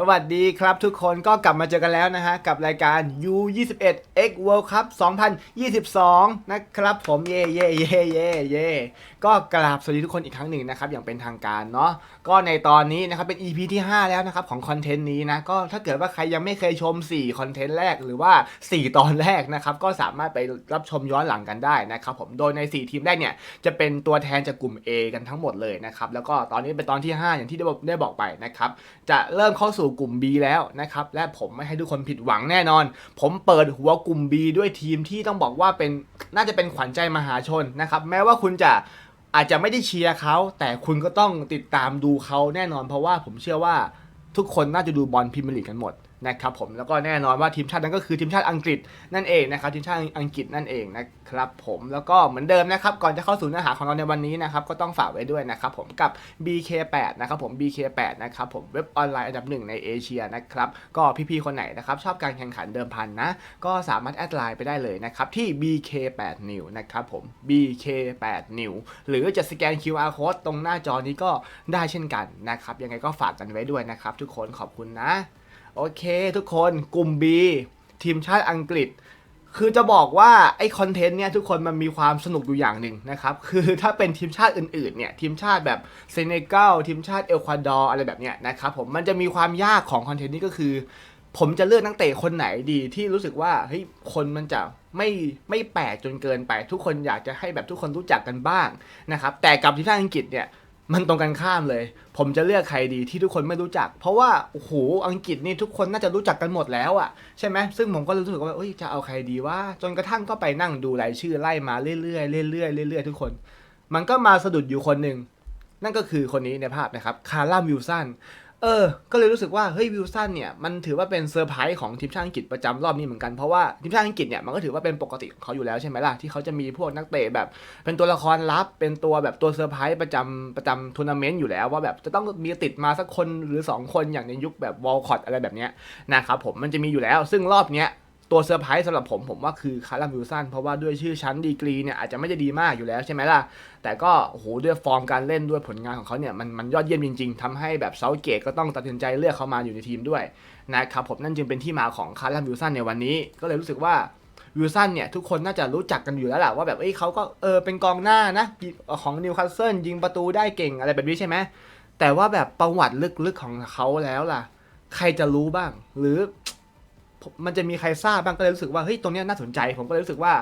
สวัสดีครับทุกคนก็กลับมาเจอกันแล้วนะฮะ กับรายการ U21 X World Cup 2022 นะครับผมเย่เย่เย่เย่เย่ก็กราบสวัสดีทุกคนอีกครั้งหนึ่งนะครับอย่างเป็นทางการเนาะก็ในตอนนี้นะครับเป็น EP ที่ 5 แล้วนะครับของคอนเทนต์นี้นะก็ถ้าเกิดว่าใครยังไม่เคยชม4คอนเทนต์แรกหรือว่า 4 ตอนแรกนะครับก็สามารถไปรับชมย้อนหลังกันได้นะครับผมโดยใน 4 ทีมแรกเนี่ยจะเป็นตัวแทนจากกลุ่ม A กันทั้งหมดเลยนะครับแล้วก็ตอนนี้เป็นตอนที่ 5 อย่างที่ได้บอกได้บอกไปนะครับจะเริ่มเข้าสู่กลุ่ม B แล้วนะครับและผมไม่ให้ทุกคนผิดหวังแน่นอน ผมเปิดหัวกลุ่ม B ด้วยทีมที่ต้องบอกว่าเป็นน่าจะเป็นขวัญใจมหาชนนะครับแม้ว่าคุณจะ อาจจะไม่ได้เชียร์เขาแต่คุณก็ต้องติดตามดูเขาแน่นอนเพราะว่าผมเชื่อว่าทุกคนน่าจะดูบอลพรีเมียร์ลีกกันหมด นะครับผมแล้วก็แน่นอนว่าทีมชาตินั้นก็คือทีมชาติอังกฤษนั่นเองนะครับทีมชาติอังกฤษนั่นเองนะครับผมแล้วก็เหมือนเดิมนะครับก่อนจะเข้าสู่เนื้อหาของเราในวันนี้นะครับก็ต้องฝากไว้ด้วยนะครับผมกับ BK8 นะครับผม BK8 นะครับผมเว็บออนไลน์อันดับหนึ่งในเอเชียนะครับก็พี่ๆคนไหนนะครับชอบการแข่งขันเดิมพันนะก็สามารถแอดไลน์ไปได้เลยนะครับที่ BK8 New นะครับผม BK8 New หรือจะสแกน QR code ตรงหน้าจอนี้ก็ได้เช่นกันนะครับยังไงก็ฝากกันไว้ด้วยนะครับทุกคนขอบคุณนะ โอเค ทุกคนกลุ่ม B ทีมชาติอังกฤษ คือจะบอกว่าไอคอนเทนต์เนี่ยทุกคนมันมีความสนุกอยู่อย่างหนึ่งนะครับ คือถ้าเป็นทีมชาติอื่นๆเนี่ยทีมชาติแบบเซเนกัลทีมชาติเอลควาดอร์อะไรแบบเนี้ยนะครับผมมันจะมีความยากของคอนเทนต์นี้ก็คือ ผมจะเลือกนักเตะคนไหนดีที่รู้สึกว่าเฮ้ยคนมันจะไม่ไม่แปลกจนเกินไป ทุกคนอยากจะให้แบบทุกคนรู้จักกันบ้างนะครับแต่กับทีมชาติอังกฤษเนี่ย มันตรงกันข้ามเลย ผมจะเลือกใครดีที่ทุกคนไม่รู้จัก เพราะว่าโอ้โหอังกฤษนี่ทุกคนน่าจะรู้จักกันหมดแล้วอะใช่ไหมซึ่งผมก็รู้สึกว่าเอ้ยจะเอาใครดีว่า จนกระทั่งก็ไปนั่งดูรายชื่อไล่มาเรื่อยๆเรื่อยๆเรื่อยๆทุกคน มันก็มาสะดุดอยู่คนหนึ่งนั่นก็คือคนนี้ในภาพนะครับคาร่าวิลสัน เออ ก็เลยรู้สึกว่า เฮ้ย วิลสันเนี่ย มันถือว่าเป็นเซอร์ไพรส์ของทีมชาติอังกฤษประจำรอบนี้เหมือนกัน เพราะว่าทีมชาติอังกฤษเนี่ย มันก็ถือว่าเป็นปกติของเขาอยู่แล้วใช่ไหมล่ะ ที่เขาจะมีพวกนักเตะแบบ เป็นตัวละครลับ เป็นตัวแบบตัวเซอร์ไพรส์ประจำประจำทัวร์นาเมนต์อยู่แล้ว ว่าแบบจะต้องมีติดมาสักคนหรือ 2 คนอย่างในยุคแบบวอลคอตอะไรแบบเนี้ยนะครับผม มันจะมีอยู่แล้ว ซึ่งรอบเนี้ย ตัวเซอร์ไพรส์สำหรับผมผมว่าคือคาร์ลวิลสันเพราะว่าด้วยชื่อชั้นดีกรีเนี่ยอาจจะไม่ได้ดีมากอยู่แล้วใช่ไหมล่ะ แต่ก็โอ้โหด้วยฟอร์มการเล่นด้วยผลงานของเขาเนี่ยมันมันยอดเยี่ยมจริงๆทำให้แบบเซาเกตก็ต้องตัดสินใจเลือกเขามาอยู่ในทีมด้วยนะครับผมนั่นจึงเป็นที่มาของคาร์ลวิลสันในวันนี้ ก็เลยรู้สึกว่าวิลสันเนี่ยทุกคนน่าจะรู้จักกันอยู่แล้วแหละว่าแบบเอ้ยเขาก็เออเป็นกองหน้านะของนิวคาสเซิลยิงประตูได้เก่งอะไรแบบนี้ใช่ไหมแต่ว่าแบบประวัติลึกๆของเขาแล้วล่ะ ใครจะรู้บ้าง หรือ มันจะมีใครทราบบ้างก็เลยรู้สึกว่าเฮ้ยตรงเนี้ยน่าสนใจผมก็เลยรู้สึกว่า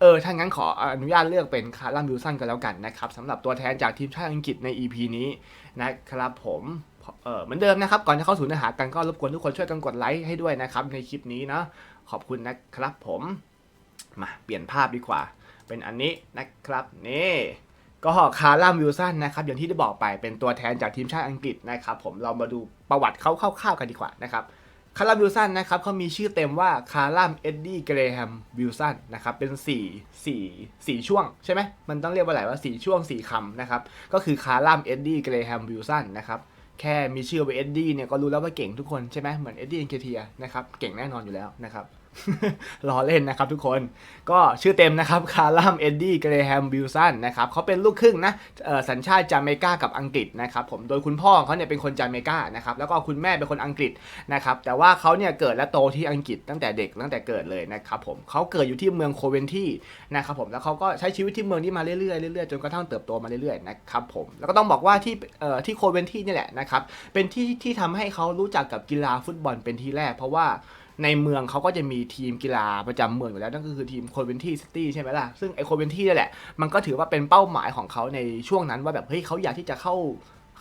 เออถ้างั้นขออนุญาตเลือกเป็นคาร์ลัมวิลสันกันแล้วกันนะครับสำหรับตัวแทนจากทีมชาติอังกฤษใน EP นี้นะครับผมเออเหมือนเดิมนะครับ ก่อนจะเข้าสู่เนื้อหากันก็รบกวนทุกคนช่วยกันกดไลค์ให้ด้วยนะครับในคลิปนี้เนาะขอบคุณนะครับผมมาเปลี่ยนภาพดีกว่า เป็นอันนี้นะครับนี่ก็คาร์ลัมวิลสันนะครับอย่างที่ได้บอกไปเป็นตัวแทนจากทีมชาติอังกฤษนะครับผมเรามาดูประวัติเขาคร่าวๆกันดีกว่านะครับ คาร์ลวิลสันนะครับเขามีชื่อเต็มว่าคาร์ลเอ็ดดี้เกรแฮมวิลสันนะครับเป็น4 4 4ช่วงใช่ไหมมันต้องเรียกว่าอะไรว่า 4 ช่วง 4คำนะครับก็คือคาร์ลเอ็ดดี้เกรแฮมวิลสันนะครับแค่มีชื่อว่าเอ็ดดี้เนี่ยก็รู้แล้วว่าเก่งทุกคนใช่ไหมเหมือนเอ็ดดี้เอนเคเทียนะครับเก่งแน่นอนอยู่แล้วนะครับ ล้อเล่นนะครับทุกคนก็ชื่อเต็มนะครับคาร์ลัมเอ็ดดี้เกรแฮมวิลสันนะครับเขาเป็นลูกครึ่งนะสัญชาติจาเมกากับอังกฤษนะครับผมโดยคุณพ่อเขาเนี่ยเป็นคนจาเมกานะครับแล้วก็คุณแม่เป็นคนอังกฤษนะครับแต่ว่าเขาเนี่ยเกิดและโตที่อังกฤษตั้งแต่เด็กตั้งแต่เกิดเลยนะครับผมเขาเกิดอยู่ที่เมืองโคเวนที่นะครับผมแล้วเขาก็ใช้ชีวิตที่เมืองนี้มาเรื่อยๆเรื่อยๆจนกระทั่งเติบโตมาเรื่อยๆนะครับผมแล้วก็ต้องบอกว่าที่ที่โคเวนที่นี่แหละนะครับเป็นที่ที่ทำให้เขารู้จักกับกีฬาฟุตบอลเป็นที่แรก เพราะว่า ในเมืองเขาก็จะมีทีมกีฬาประจำเมืองอยู่แล้วนั่นก็คือทีมโคเวนที่ซิตี้ใช่ไหมล่ะ ซึ่งไอโคเวนที่นี่แหละ มันก็ถือว่าเป็นเป้าหมายของเขาในช่วงนั้นว่าแบบเฮ้ยเขาอยากที่จะเข้า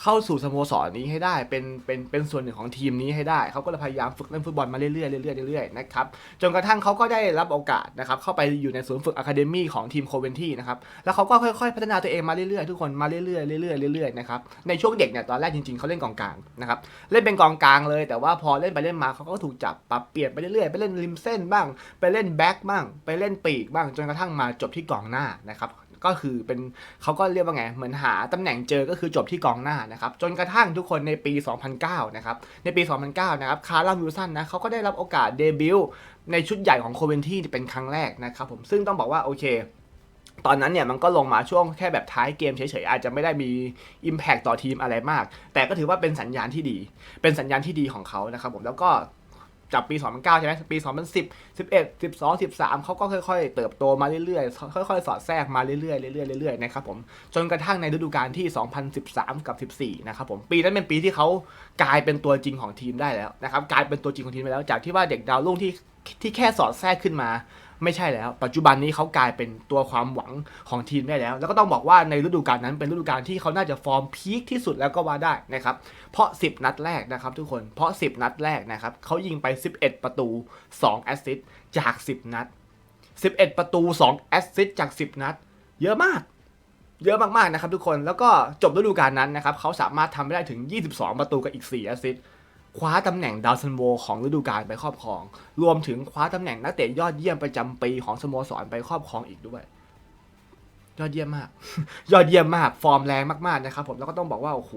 เข้าสู่สโมสรนี้ให้ได้เป็นเป็นเป็นส่วนหนึ่งของทีมนี้ให้ได้เขาก็เลยพยายามฝึกเล่นฟุตบอลมาเรื่อยๆเรื่อยๆเรื่อยๆนะครับจนกระทั่งเขาก็ได้รับโอกาสนะครับเข้าไปอยู่ในศูนย์ฝึกอะคาเดมี่ของทีมโคเวนที่นะครับแล้วเขาก็ค่อยๆพัฒนาตัวเองมาเรื่อยๆทุกคนมาเรื่อยๆเรื่อยๆเรื่อยๆนะครับในช่วงเด็กเนี่ยตอนแรกจริงๆเขาเล่นกองกลางนะครับเล่นเป็นกองกลางเลย แต่ว่าพอเล่นไปเล่นมาเขาก็ถูกจับปรับเปลี่ยนไปเรื่อยๆไปเล่นริมเส้นบ้าง ไปเล่นแบ็กบ้าง ไปเล่นปีกบ้างจนกระทั่งมาจบที่กองหน้านะครับ ก็คือเป็นเขาก็เรียกว่าไงเหมือนหาตำแหน่งเจอก็คือจบที่กองหน้านะครับจนกระทั่งทุกคนในปี 2009 นะครับในปี 2009 นะครับคาร์ลวิลสันนะเขาก็ได้รับโอกาสเดบิวต์ในชุดใหญ่ของโคเวนที่เป็นครั้งแรกนะครับผมซึ่งต้องบอกว่าโอเคตอนนั้นเนี่ยมันก็ลงมาช่วงแค่แบบท้ายเกมเฉยๆ อาจจะไม่ได้มี Impact ต่อทีมอะไรมาก แต่ก็ถือว่าเป็นสัญญาณที่ดี เป็นสัญญาณที่ดีของเขานะครับผมแล้วก็ จากปี 2009 ใช่ไหมปี 2010 11 12 13 เขาก็ค่อย ๆ เติบโตมาเรื่อยๆ ค่อยๆ สอดแทรกมาเรื่อยๆ เรื่อยๆ เรื่อยๆ นะครับผม จนกระทั่งในฤดูกาลที่ 2013 กับ 14 นะครับผม ปีนั้นเป็นปีที่เขากลายเป็นตัวจริงของทีมได้แล้วนะครับ กลายเป็นตัวจริงของทีมไปแล้ว จากที่ว่าเด็กดาวรุ่งที่ที่แค่สอดแทรกขึ้นมา ไม่ใช่แล้ว ปัจจุบันนี้เขากลายเป็นตัวความหวังของทีมได้แล้ว แล้วก็ต้องบอกว่าในฤดูกาลนั้นเป็นฤดูกาลที่เขาน่าจะฟอร์มพีคที่สุดแล้วก็ว่าได้นะครับ เพราะ 10 นัดแรกนะครับทุกคน เพราะ 10 นัดแรกนะครับเขายิงไป 11 ประตู 2 แอสซิสต์จาก 10 นัด 11 ประตู 2 แอสซิสต์จาก 10 นัด เยอะมาก เยอะมากๆนะครับทุกคน แล้วก็จบฤดูกาลนั้นนะครับเขาสามารถทำได้ถึง 22 ประตูกับอีก 4 แอสซิสต์ คว้าตำแหน่งดาวซันโวของฤดูกาลไปครอบครอง รวมถึงคว้าตำแหน่งนักเตะยอดเยี่ยมประจำปีของสโมสรไปครอบครองอีกด้วย ยอดเยี่ยมมาก ยอดเยี่ยมมาก ฟอร์มแรงมากๆนะครับผมแล้วก็ต้องบอกว่าโอ้โห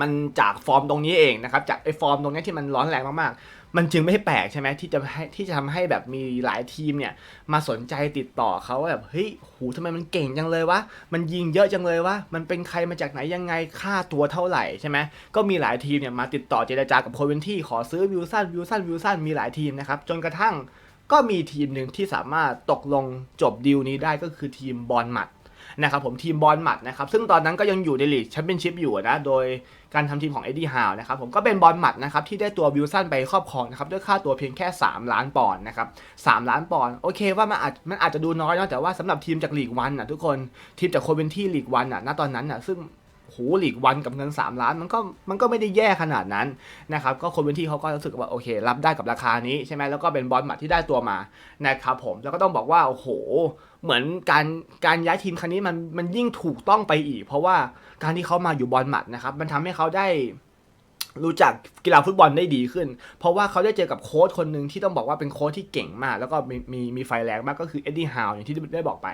มันจากฟอร์มตรงนี้เองนะครับจากไอ้ฟอร์มตรงนี้ที่มันร้อนแรงมากๆ มันจึงไม่แปลกใช่ไหมที่จะให้ที่จะทำให้แบบมีหลายทีมเนี่ยมาสนใจติดต่อเขาว่าแบบเฮ้ยโหทำไมมันเก่งจังเลยวะมันยิงเยอะจังเลยวะมันเป็นใครมาจากไหนยังไงค่าตัวเท่าไหร่ใช่ไหมก็มีหลายทีมเนี่ยมาติดต่อเจรจากับโคเวนที่ขอซื้อวิลสันวิลสันวิลสันมีหลายทีมนะครับจนกระทั่งก็มีทีมหนึ่งที่สามารถตกลงจบดีลนี้ได้ก็คือทีมบอลมัด นะครับผมทีมบอลหมัดนะครับซึ่งตอนนั้นก็ยังอยู่ในลีกแชมเปี้ยนชิพอยู่นะโดยการทำทีมของเอ็ดดี้ฮาวนะครับผมก็เป็นบอลหมัดนะครับที่ได้ตัววิลสันไปครอบครองนะครับด้วยค่าตัวเพียงแค่ 3 ล้านปอนด์นะครับสล้านปอนด์โอเคว่ามันอาจมันอาจจะดูน้อยเนาะแต่ว่าสำหรับทีมจากลีกวันอะทุกคนทีมจากโคเวนที่ลีกวันอะณตอนนั้นอะซึ่ง โหลีกวันกับเงิน 3 ล้าน มันก็มันก็ไม่ได้แย่ขนาดนั้นนะครับก็โคเวนที่เขาก็รู้สึกว่าโอเค รับได้กับราคานี้ใช่ไหมแล้วก็เป็นบอลหมัดที่ได้ตัวมานะครับผมแล้วก็ต้องบอกว่าโอ้โห เหมือนการการย้ายทีมครั้งนี้มันมันยิ่งถูกต้องไปอีก เพราะว่าการที่เขามาอยู่บอลหมัดนะครับมันทำให้เขาได้ รู้จักกีฬาฟุตบอลได้ดีขึ้น เพราะว่าเขาได้เจอกับโค้ชคนหนึ่งที่ต้องบอกว่าเป็นโค้ชที่เก่งมาก แล้วก็มีมีมีไฟแรงมากก็คือเอ็ดดี้ฮาวอย่างที่ได้บอกไป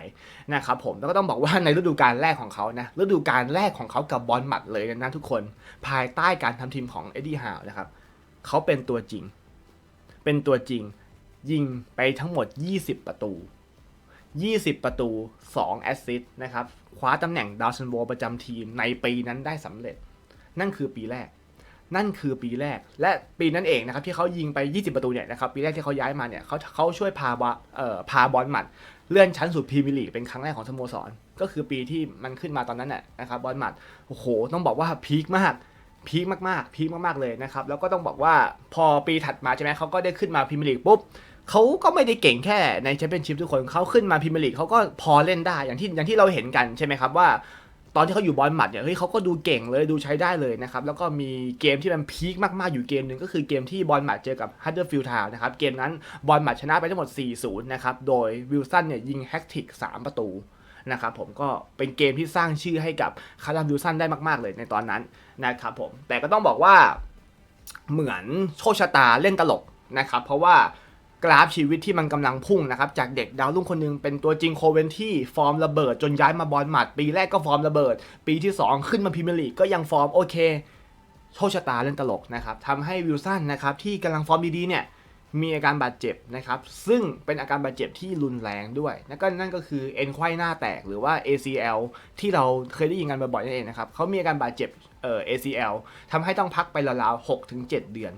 นะครับผมแล้วก็ต้องบอกว่าในฤดูกาลแรกของเขานะฤดูกาลแรกของเขากับบอลหมัดเลยนะทุกคน ภายใต้การทำทีมของเอ็ดดี้ฮาวนะครับเขาเป็นตัวจริง เป็นตัวจริง ยิงไปทั้งหมด 20 ประตู 20 ประตู 2 แอสซิสต์นะครับคว้าตำแหน่งดาวซันโวประจำทีมในปีนั้นได้สำเร็จ นั่นคือปีแรก นั่นคือปีแรก และปีนั้นเองนะครับที่เขายิงไป 20 ประตูเนี่ยนะครับปีแรกที่เขาย้ายมาเนี่ยเขาเขาช่วยพาบอเอ่อพาบอลหมัดเลื่อนชั้นสู่พรีเมียร์ลีกเป็นครั้งแรกของสโมสร ก็คือปีที่มันขึ้นมาตอนนั้นน่ะนะครับบอลหมัดโอ้โห ต้องบอกว่าพีคมากพีคมากๆพีคมากๆเลยนะครับแล้วก็ต้องบอกว่าพอปีถัดมาใช่ไหมเขาก็ได้ขึ้นมาพรีเมียร์ลีกปุ๊บเขาก็ไม่ได้เก่งแค่ในแชมเปี้ยนชิพทุกคนเขาขึ้นมาพรีเมียร์ลีกเขาก็พอเล่นได้อย่างที่อย่างที่เราเห็นกันใช่ไหมครับว่า ตอนที่เขาอยู่บอลหมัดเนี่ยเฮ้ยเขาก็ดูเก่งเลยดูใช้ได้เลยนะครับแล้วก็มีเกมที่มันพีคมากๆอยู่เกมหนึ่งก็คือเกมที่บอลหมัดเจอกับฮัตเดอร์ฟิลด์ทาวนะครับเกมนั้นบอลหมัดชนะไปทั้งหมด 4-0 นะครับโดยวิลสันเนี่ยยิงแฮกติก 3 ประตูนะครับผมก็เป็นเกมที่สร้างชื่อให้กับคาร์ลัมวิลสันได้มากๆเลยในตอนนั้นนะครับผมแต่ก็ต้องบอกว่าเหมือนโชคชะตาเล่นตลกนะครับเพราะว่า กราฟชีวิตที่มันกำลังพุ่งนะครับจากเด็กดาวรุ่งคนหนึงเป็นตัวจริงโคเวนที่ฟอร์มระเบิดจนย้ายมาบอลหมัด ปีแรกก็ฟอร์มระเบิด ปีที่ 2 ขึ้นมาพรีเมียร์ลีกก็ยังฟอร์มโอเคโชคชะตาเล่นตลกนะครับทำให้วิลสันนะครับที่กำลังฟอร์มดีๆเนี่ยมีอาการบาดเจ็บนะครับซึ่งเป็นอาการบาดเจ็บที่รุนแรงด้วยนั่นก็นั่นก็คือเอ็นไขว้หน้าแตกหรือว่า ACL ที่เราเคยได้ยินกันบ่อยๆนั่นเองนะครับเขามีอาการบาดเจ็บเอ่อ ACL ทำให้ต้องพักไปราวๆ6-7 เดือน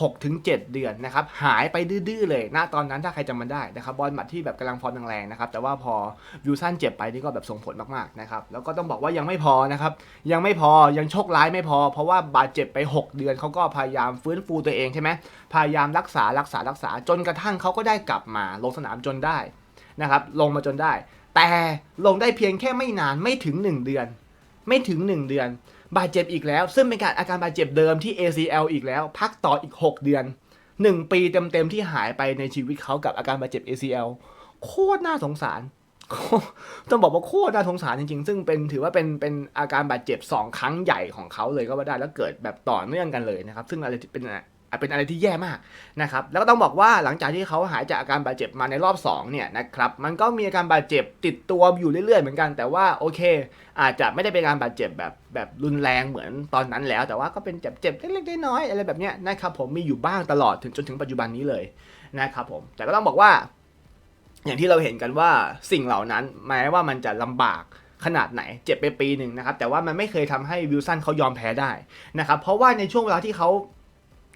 6ถึง7เดือนนะครับหายไปดื้อๆเลยณตอนนั้นถ้าใครจำมันได้นะครับบอลหมัดที่แบบกำลังฟอร์มแรงๆนะครับแต่ว่าพอวิลสันเจ็บไปนี่ก็แบบส่งผลมากๆนะครับแล้วก็ต้องบอกว่ายังไม่พอนะครับยังไม่พอยังโชคร้ายไม่พอ เพราะว่าบาดเจ็บไป 6 เดือนเขาก็พยายามฟื้นฟูตัวเองใช่ไหมพยายามรักษารักษารักษาจนกระทั่งเขาก็ได้กลับมาลงสนามจนได้นะครับลงมาจนได้ แต่ลงได้เพียงแค่ไม่นานไม่ถึง 1 เดือน ไม่ถึง 1 เดือน บาดเจ็บอีกแล้ว ซึ่งเป็นการอาการบาดเจ็บเดิมที่ ACL อีกแล้ว พักต่ออีก 6 เดือน 1 ปีเต็มๆที่หายไปในชีวิตเขากับอาการบาดเจ็บ ACL โคตรน่าสงสาร ต้องบอกว่าโคตรน่าสงสารจริงๆ ซึ่งเป็นถือว่าเป็นเป็นอาการบาดเจ็บ 2 ครั้งใหญ่ของเขาเลยก็ว่าได้แล้วเกิดแบบต่อเนื่องกันเลยนะครับ ซึ่งอะไรที่เป็น อะไรเป็นอะไรที่แย่มากนะครับแล้วก็ต้องบอกว่าหลังจากที่เขาหายจากอาการบาดเจ็บมาในรอบ2เนี่ยนะครับมันก็มีอาการบาดเจ็บติดตัวอยู่เรื่อยๆเหมือนกัน แต่ว่าโอเค อาจจะไม่ได้เป็นการบาดเจ็บแบบแบบรุนแรงเหมือนตอนนั้นแล้ว แต่ว่าก็เป็นเจ็บเจ็บเล็กๆน้อยๆอะไรแบบเนี้ยนะครับผมมีอยู่บ้างตลอดถึงจนถึงปัจจุบันนี้เลยนะครับผมแต่ก็ต้องบอกว่า อย่างที่เราเห็นกันว่าสิ่งเหล่านั้นแม้ว่ามันจะลำบากขนาดไหนเจ็บไปปีหนึ่งนะครับแต่ว่ามันไม่เคยทำให้วิลสันเขายอมแพ้ได้นะครับเพราะว่าในช่วงเวลาที่เขา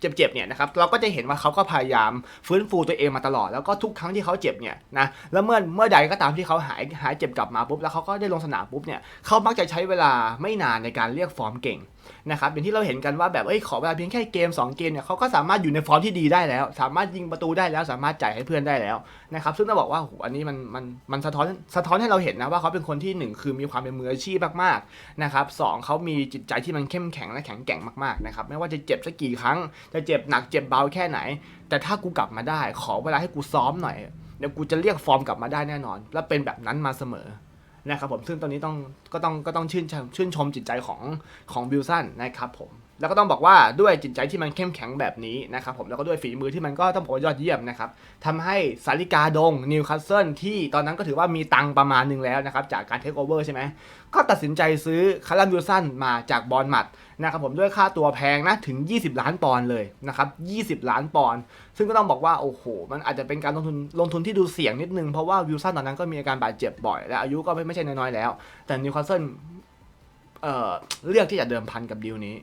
เจ็บๆเนี่ยนะครับเราก็จะเห็นว่าเขาก็พยายามฟื้นฟูตัวเองมาตลอด แล้วก็ทุกครั้งที่เขาเจ็บเนี่ยนะแล้วเมื่อเมื่อใดก็ตามที่เขาหายหายเจ็บกลับมาปุ๊บแล้วเขาก็ได้ลงสนามปุ๊บเนี่ยเขามักจะใช้เวลาไม่นานในการเรียกฟอร์มเก่งนะครับอย่างที่เราเห็นกันว่าแบบเอ้ยขอเวลาเพียงแค่เกม 2 เกมเนี่ยเขาก็สามารถอยู่ในฟอร์มที่ดีได้แล้ว สามารถยิงประตูได้แล้วสามารถจ่ายให้เพื่อนได้แล้วนะครับซึ่งต้องบอกว่าโหอันนี้มันมันมันสะท้อนสะท้อนให้เราเห็นนะว่าเขาเป็นคนที่หนึ่งคือมีความเป็นมืออาชีพมากๆนะครับสเขามีจิตใจที่มันเข้มแข็งและแข็งแกร่งมากๆนะครับไม่ว่าจะเจ็บสักกี่ครั้งจะเจ็บหนักเจ็บเบาแค่ไหน แต่ถ้ากูกลับมาได้ ขอเวลาให้กูซ้อมหน่อยเดี๋ยวกูจะเรียกฟอร์มกลับมาได้แน่นอน และเป็นแบบนั้นมาเสมอนะครับผมซึ่งตอนนี้ต้องก็ต้องก็ต้องชื่นชมชื่นชมจิตใจของของบิลสันนะครับผม แล้วก็ต้องบอกว่าด้วยจิตใจที่มันเข้มแข็งแบบนี้นะครับผมแล้วก็ด้วยฝีมือที่มันก็ต้องบอกว่ายอดเยี่ยมนะครับทำให้สาริกาดงนิวคาสเซิลที่ตอนนั้นก็ถือว่ามีตังประมาณหนึ่งแล้วนะครับจากการเทคโอเวอร์ใช่ไหมก็ตัดสินใจซื้อคาร์ลัมวิลสันมาจากบอลมัดนะครับผมด้วยค่าตัวแพงนะถึง 20 ล้านปอนด์เลยนะครับ20 ล้านปอนด์ซึ่งก็ต้องบอกว่าโอ้โหมันอาจจะเป็นการลงทุนลงทุนที่ดูเสี่ยงนิดนึงเพราะว่าวิลสันตอนนั้นก็มีอาการบาดเจ็บบ่อยและอายุก็ไม่ไม่ใช่น้อยๆแล้ว แต่นิวคาสเซิลเลือกที่จะเดิมพันกับดีลนี้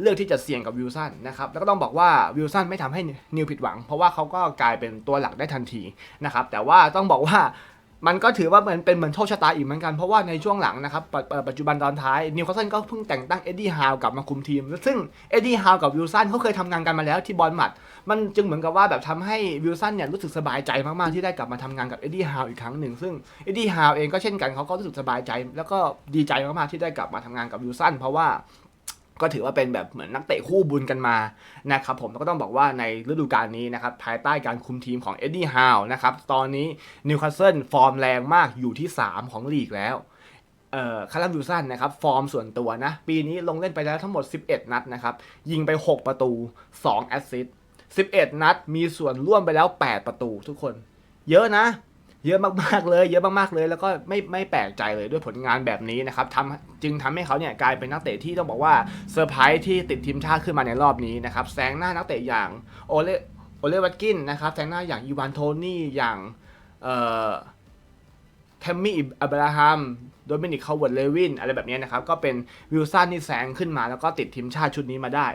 เลือกที่จะเสี่ยงกับวิลสันนะครับแล้วก็ต้องบอกว่าวิลสันไม่ทำให้นิวผิดหวัง เพราะว่าเขาก็กลายเป็นตัวหลักได้ทันทีนะครับแต่ว่าต้องบอกว่ามันก็ถือว่าเหมือนเป็นเหมือนโชคชะตาอีกเหมือนกัน เพราะว่าในช่วงหลังนะครับปัจจุบันตอนท้ายนิวคาสเซิลก็เพิ่งแต่งตั้งเอ็ดดี้ฮาวกลับมาคุมทีม ซึ่งเอ็ดดี้ฮาวกับวิลสันเขาเคยทำงานกันมาแล้วที่บอลมัด มันจึงเหมือนกับว่าแบบทำให้วิลสันเนี่ยรู้สึกสบายใจมากๆที่ได้กลับมาทำงานกับเอ็ดดี้ฮาวอีกครั้งหนึ่งซึ่งเอ็ดดี้ฮาวเองก็เช่นกันเขาก็รู้สึกสบายใจ แล้วก็ดีใจมากๆที่ได้กลับมาทำงานกับวิลสันเพราะว่า ก็ถือว่าเป็นแบบเหมือนนักเตะคู่บุญกันมานะครับผมแล้วก็ต้องบอกว่าในฤดูกาลนี้นะครับภายใต้การคุมทีมของเอ็ดดี้ฮาวนะครับตอนนี้นิวคาสเซิลฟอร์มแรงมากอยู่ที่ 3 ของลีกแล้วเอ่อคาร์ลัมวิลสันนะครับฟอร์มส่วนตัวนะ ปีนี้ลงเล่นไปแล้วทั้งหมด 11 นัดนะครับ ยิงไป 6 ประตู 2 แอสซิสต์11 นัดมีส่วนร่วมไปแล้ว 8 ประตูทุกคน เยอะนะ เยอะมากๆเลย เยอะมากๆเลย แล้วก็ไม่ไม่แปลกใจเลยด้วยผลงานแบบนี้นะครับทำจึงทำให้เขาเนี่ยกลายเป็นนักเตะที่ต้องบอกว่าเซอร์ไพรส์ที่ติดทีมชาติขึ้นมาในรอบนี้นะครับแซงหน้านักเตะอย่างโอเลโอเลวัตกินนะครับแซงหน้าอย่างอีวานโทนี่อย่างเอ่อแทมมี่อับราฮัมโดมินิกคาวเวิร์ดเลวินอะไรแบบนี้นะครับ ก็เป็นวิลสันที่แซงขึ้นมาแล้วก็ติดทีมชาติชุดนี้มาได้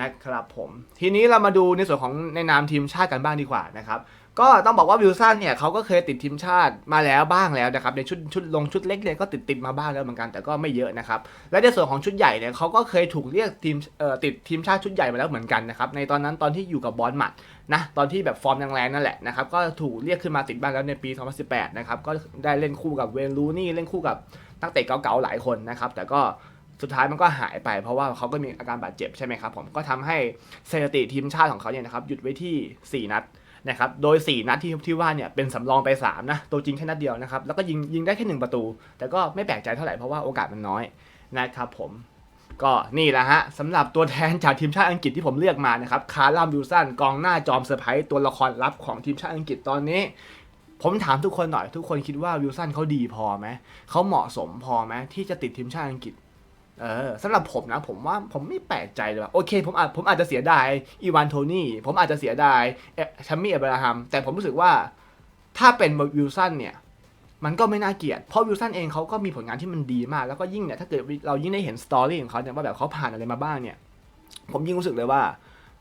นะครับผม ทีนี้เรามาดูในส่วนของในนามทีมชาติกันบ้างดีกว่านะครับ ก็ต้องบอกว่าวิลสันเนี่ยเขาก็เคยติดทีมชาติมาแล้วบ้างแล้วนะครับในชุดชุดลงชุดเล็กเนี่ยก็ติดติดมาบ้างแล้วเหมือนกันแต่ก็ไม่เยอะนะครับและในส่วนของชุดใหญ่เนี่ยเขาก็เคยถูกเรียกทีมเอ่อติดทีมชาติชุดใหญ่มาแล้วเหมือนกันนะครับในตอนนั้นตอนที่อยู่กับบอลมัดนะตอนที่แบบฟอร์มแรงๆนั่นแหละนะครับก็ถูกเรียกขึ้นมาติดบ้านแล้วในปี 2018 นะครับก็ได้เล่นคู่กับเวนลูนี่เล่นคู่กับนักเตะเก่าๆหลายคนนะครับแต่ก็สุดท้ายมันก็หายไปเพราะว่าเขาก็มีอาการบาดเจ็บใช่ไหมครับผมก็ทำให้สถิติทีมชาติของเขาเนี่ยนะครับหยุดไว้ที่ 4 นัด นะครับ โดย 4 นัดที่ที่ว่าเนี่ยเป็นสำรองไป 3 นะ ตัวจริงแค่นัดเดียวนะครับ แล้วก็ยิงยิงได้แค่ 1 ประตู แต่ก็ไม่แปลกใจเท่าไหร่เพราะว่าโอกาสมันน้อยนะครับผม ก็นี่แหละฮะสำหรับตัวแทนจากทีมชาติอังกฤษที่ผมเลือกมานะครับ คาร์ลัมวิลสันกองหน้าจอมเซอร์ไพรส์ตัวละครลับของทีมชาติอังกฤษตอนนี้ผมถามทุกคนหน่อยทุกคนคิดว่าวิลสันเขาดีพอไหมเขาเหมาะสมพอไหมที่จะติดทีมชาติอังกฤษ เออสำหรับผมนะผมว่าผมไม่แปลกใจเลยว่าโอเคผมอาจผมอาจจะเสียดายอีวานโทนี่ผมอาจจะเสียดายแชมมี่เอบราฮัมแต่ผมรู้สึกว่าถ้าเป็นวิลสันเนี่ยมันก็ไม่น่าเกลียด เพราะวิลสันเองเขาก็มีผลงานที่มันดีมาก แล้วก็ยิ่งเนี่ยถ้าเกิดเรายิ่งได้เห็นสตอรี่ของเขาเนี่ยว่าแบบเขาผ่านอะไรมาบ้างเนี่ย ผมยิ่งรู้สึกเลยว่า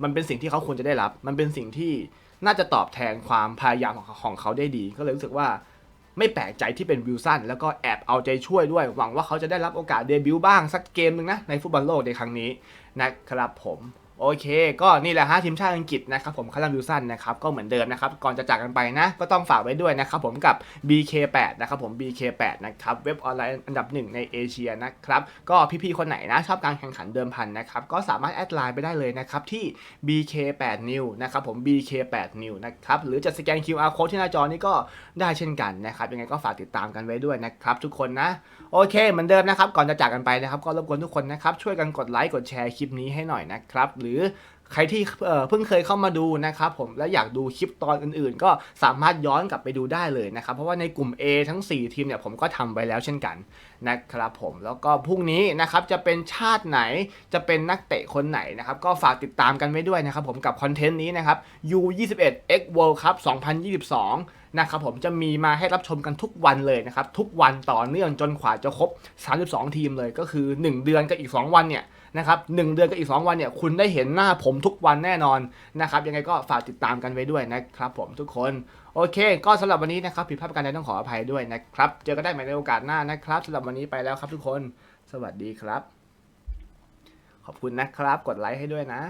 มันเป็นสิ่งที่เขาควรจะได้รับ มันเป็นสิ่งที่น่าจะตอบแทนความพยายามของของเขาได้ดี ก็เลยรู้สึกว่า ไม่แปลกใจที่เป็นวิลสันแล้วก็แอบเอาใจช่วยด้วย หวังว่าเขาจะได้รับโอกาสเดบิวต์บ้างสักเกมหนึ่งนะในฟุตบอลโลกในครั้งนี้นะครับผม โอเค ก็นี่แหละฮะทีมชาติอังกฤษนะครับผมคาร์ลวิลสันนะครับก็เหมือนเดิมนะครับก่อนจะจากกันไปนะก็ต้องฝากไว้ด้วยนะครับผมกับ BK8 นะครับผม BK8 นะครับเว็บออนไลน์อันดับหนึ่งในเอเชียนะครับก็พี่ๆคนไหนนะชอบการแข่งขันเดิมพันนะครับก็สามารถแอดไลน์ไปได้เลยนะครับที่ BK8 New นะครับผม BK8 New นะครับหรือจะสแกน QR code ที่หน้าจอนี้ก็ได้เช่นกันนะครับยังไงก็ฝากติดตามกันไว้ด้วยนะครับทุกคนนะโอเคเหมือนเดิมนะครับก่อนจะจากกันไปนะครับก็รบกวนทุกคนนะครับช่วยกันกดไลค์กดแชร์คลิปนี้ให้หน่อยนะครับหรือใครที่เพิ่งเคยเข้ามาดูนะครับผมและอยากดูคลิปตอนอื่นๆ ก็สามารถย้อนกลับไปดูได้เลยนะครับเพราะว่าในกลุ่ม A ทั้ง 4 ทีมเนี่ยผมก็ทำไว้แล้วเช่นกันนะครับผมแล้วก็พรุ่งนี้นะครับจะเป็นชาติไหนจะเป็นนักเตะคนไหนนะครับก็ฝากติดตามกันไว้ด้วยนะครับผมกับคอนเทนต์นี้นะครับ U21 X World Cup 2022 นะครับผมจะมีมาให้รับชมกันทุกวันเลยนะครับทุกวันต่อเนื่องจนกว่าจะครบ 32 ทีมเลยก็คือ 1 เดือนกับอีก 2 วันเนี่ย นะครับหนึ่งเดือนกับอีก 2 วันเนี่ยคุณได้เห็นหน้าผมทุกวันแน่นอนนะครับยังไงก็ฝากติดตามกันไว้ด้วยนะครับผมทุกคนโอเค ก็สำหรับวันนี้นะครับผิดพลาดประการใดต้องขออภัยด้วยนะครับ เจอกันได้ใหม่ในโอกาสหน้านะครับสำหรับวันนี้ไปแล้วครับทุกคน สวัสดีครับ ขอบคุณนะครับ กดไลค์ให้ด้วยนะ